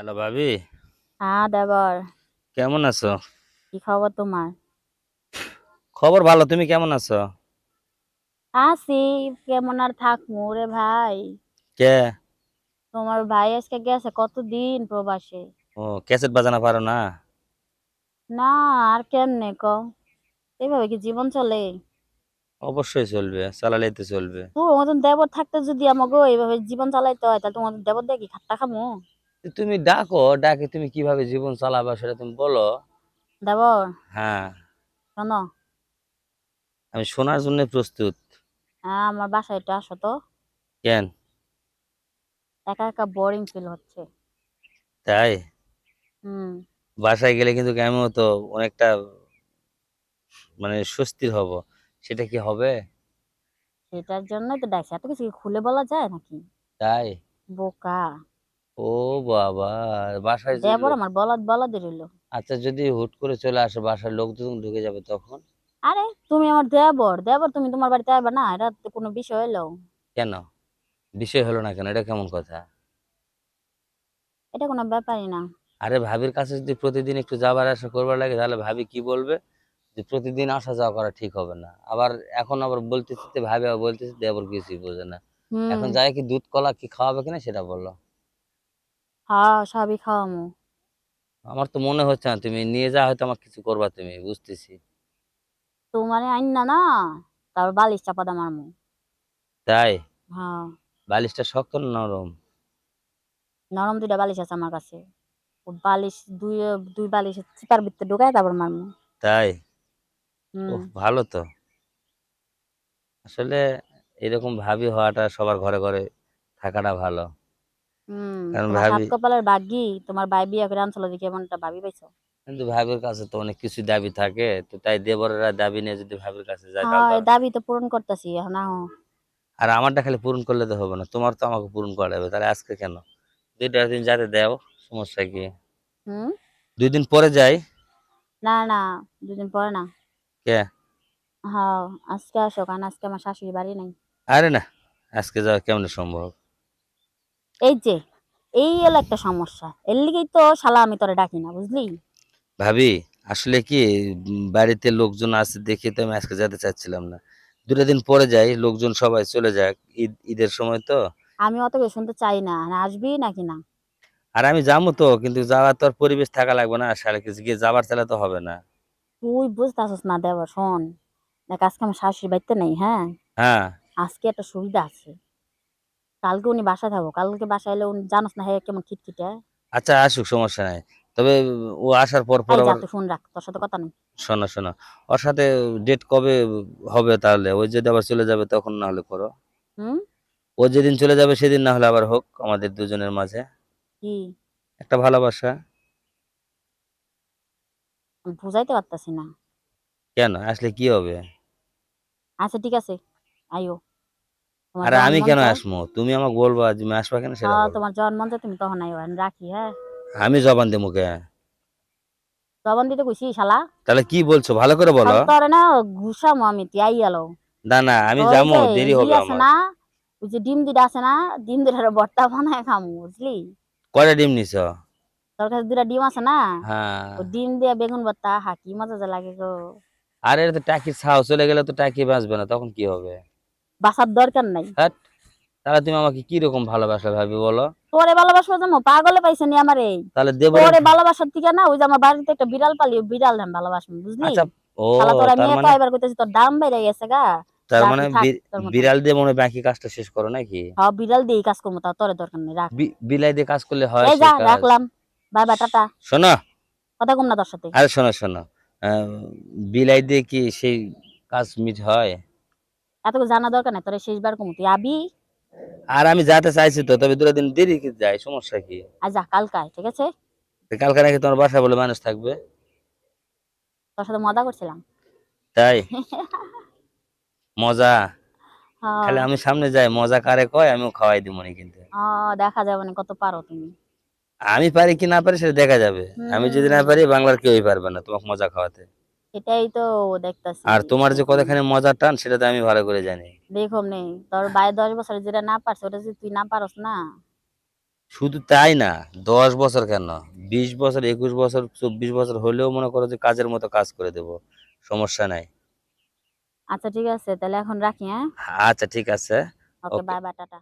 Hello ভাবি। হ্যাঁ দেবর। কেমন আছো? কি খবর তোমার? খবর ভালো তুমি কেমন আছো? আছি কেমন আর থাকব রে ভাই? কে? তোমার ভাই আজকে গেছে কতদিন প্রবাসে? ও ক্যাসেট বাজানো পারো না? না আর কেমনে ক? এইভাবে কি জীবন চলে? অবশ্যই চলবে চালালেই তো চলবে। তোর মতন দেবর থাকতে যদি আমাকে এইভাবে জীবন চালাইতে হয় তাহলে তোমার দেবর দেখি খাট্টা খামো? তুমি ডাকো ডাকে তুমি কীভাবে জীবন চালাবা সেটা তুমি বলো। দেবর হ্যাঁ। শোনো। আমি শোনার জন্য প্রস্তুত। হ্যাঁ আমার বাসায় একটু আসো তো। কেন? একা একা বোরিং ফিল হচ্ছে। তাই? হুম। বাসায় গেলে কিন্তু আমিও তো অনেকটা মানে স্বস্তির হব। সেটা কি হবে? সেটার জন্যই তো ডাকছি। এত কিছু কি খুলে বলা যায় নাকি? তাই? বোকা। ও বাবা বাসায় দেবর আমার বলদ বলদ রইল আচ্ছা যদি হুট করে চলে আসে বাসার লোক যখন ঢুকে যাবে তখন? আরে তুমি আমার দেবর দেবর তুমি তোমার বাড়িতে আসবে না এটা তো কোনো বিষয় হলো কেন? বিষয় হলো না কেন? এটা কেমন কথা? এটা কোনো ব্যাপারই না। আরে ভাবির কাছে যদি প্রতিদিন একটু যাবার আসা করবার লাগে তাহলে ভাবি কি বলবে? যে প্রতিদিন আসা যাওয়া করা ঠিক হবে না। আবার এখন আবার বলতেছি ভাবি আবার বলতেছি দেবর কিছুই বোঝে না। এখন যাই কি দুধ কলা কি খাওয়াবে কিনা সেটা বলো। হ্যাঁ সবই খাওয়ামু। আমার তো মনে হচ্ছে না তুমি নিয়ে যা হয়তো আমার কিছু করবা তুমি বুঝতেছি। তোমার আইন না না তারপর বালিশ চাপা দাম মারমু। তাই? হ্যাঁ। বালিশটা শক্ত না নরম? নরম দুইটা বালিশ আছে আমার কাছে। বালিশ দুই দুই বালিশ চিপার ভিতরে ঢুকায় তারপর মারমু। তাই? ভালো তো। আসলে এরকম ভাবি হওয়াটা সবার ঘরে ঘরে থাকাটা ভালো। কারণ তোমার সাত ভাবি- কপালের ভাগ্যি তোমার ভাই বিয়ে করে আনছিল দেখি এমন ভাবি পাইছো? কিন্তু ভাবির কাছে তো অনেক কিছু দাবি থাকে তো তাই দেবরেরা দাবি নিয়ে যদি ভাবির কাছে যায় হ্যাঁ দাবি তো পূরণ করতেছি এখন আর আমারটা খালি পূরণ করলে তো হবে না তোমার তো আমাকে পূরণ করা তাহলে আজকে কেন? দুইটা দিন যাতে দেও সমস্যা কি? হুম? দুই দিন পরে যাই। না না পরে না। কে? হ্যাঁ আজকে আসো কারণ আজকে আমার শাশুড়ি বাড়ি নাই। আরে না আজকে যাওয়া কেমন সম্ভব? এই যে এই হলো একটা সমস্যা। এর লিগেই তো শালা আমি তোরে ডাকি না বুঝলি? ভাবি আসলে কি বাড়িতে লোকজন আছে দেখে তো আমি আজকে যেতে চাচ্ছিলাম না। দুটা দিন পরে যাই লোকজন সবাই চলে যাক ঈদ ঈদের সময় তো। আমি অত কিছু শুনতে চাই না আর আসবি নাকি না? আর আমি যাব তো কিন্তু যাওয়ার তো আর পরিবেশ থাকা লাগবে না সারা কিছু গিয়ে যাবার চাইলে তো হবে না। তুই বুঝতে আসিস না দেব শোন। দেখ আজকে আমার শাশুড়ি বাড়িতে নেই হ্যাঁ? হ্যাঁ। আজকে একটা সুবিধা আছে। কালকে উনি বাসায় থাকব। কালকে বাসায় এলে উনি জানোস না হ্যাঁ কেমন খিটখিটে। আচ্ছা আসুক সমস্যা নাই। তবে ও আসার পর পর আবার তুই রাখ তোর সাথে কথা নেই। শোনো শোনো। ওর সাথে ডেট কবে হবে তাহলে? ওই যদি আবার চলে যাবে তখন না হলে করো। হুম? ও যেদিন চলে যাবে সেদিন না হলে আবার হোক আমাদের দুজনের মাঝে। কি? একটা ভালোবাসা। বুঝাইতে পারতাছি না। কেন? আসলে কি হবে? আচ্ছা ঠিক আছে। আইও। তোমার আরে আমি কেন আসব? তুমি আমাকে বলবা যে তুমি আসবা কেন? সেটা হ্যাঁ, বলো। তোমার যখন মন চায় তুমি তখন আইও আমি রাখি হ্যাঁ? আমি জবান দেবো কে? জবান দিতে কইছি শালা। তাহলে কি বলছো? ভালো করে বলো। তাহলে তোরে না ঘুষামো আমি তুই আই গেলো না না আমি ওই যাব যে দেরি ই হবে আছে আমার। না ওই যে ডিম দুটা আছে না ডিম দুটার ভর্তা বানায় খামু বুঝলি? কয়টা ডিম নিছ? তোর কাছে দুটা ডিম আছে না? হ্যাঁ। ওই ডিম দিয়ে বেগুন ভর্তা হা কি মজা যে লাগে গো। আরে এটা তো টাকির ছাও চলে গেলে তো টাকি বাঁচবে না তখন কি হবে? বাসার দরকার নাই। তাহলে তুমি আমাকে কি রকম ভালোবাসা ভাবি বলো? তোরে ভালোবাসবো জানো? পাগলে পাইছে নি আমার? এই তাহলে দেবো তোরে ভালোবাসার থেকে না ওই যে আমার বাড়িতে একটা বিড়াল পালি বিড়াল আমি ভালোবাসবো বুঝলি? আচ্ছা ও তোরা তার নিয়ে মানে এবার কইতেছি তোর দাম বেড়ে গেছে গা। তার মানে। বিড়াল দিয়ে মনে বাকি কাজটা শেষ করো নাকি? হ্যাঁ বিড়াল দিয়ে কাজ করব তা তোরে দরকার নেই রাখ। বিলাই দিয়ে কাজ করলে হয় এই যা রাখলাম। Bye bye tata. শোনো। কথা কম না তোর সাথে। আরে শোনো শোনো। বিলাই দিয়ে কি সেই কাজ মিট হয়? এত জানা দরকার নাই তোরে শেষবার আবি। আর আমি যেতে চাইছি তো তবে দুটো দিন দেরি কি যায় সমস্যা কি? আর যা কালকায় ঠিক আছে? কালকে নাকি তোমার বাসা বলে মানুষ থাকবে? তোর সাথে মজা করছিলাম। তাই? মজা? খালি আমি সামনে যাই মজা কারে কয় আমিও খাওয়াই দিব মনে কিন্তু। হ্যাঁ, দেখা যাবে না কত পারো তুমি। আমি পারি কি না পারি সেটা দেখা যাবে। আমি যদি না পারি বাংলার কেউই পারবে না তোমাকে মজা খাওয়াতে। এটাই তো দেখতাছি। আর তোমার যে কতখানি মজার টান সেটা তো আমি ভালো করে জানি। দেখো নেই তোর বাইরে দশ বছরে যেটা না পারছ ওটা যদি তুই না পারস না। শুধু তাই না দশ বছর কেন? বিশ বছর একুশ বছর চব্বিশ বছর হলেও মনে করো যে কাজের মতো কাজ করে দেব সমস্যা নাই। আচ্ছা ঠিক আছে তাহলে এখন রাখি হ্যাঁ? আচ্ছা ঠিক আছে। ওকে। Bye bye tata.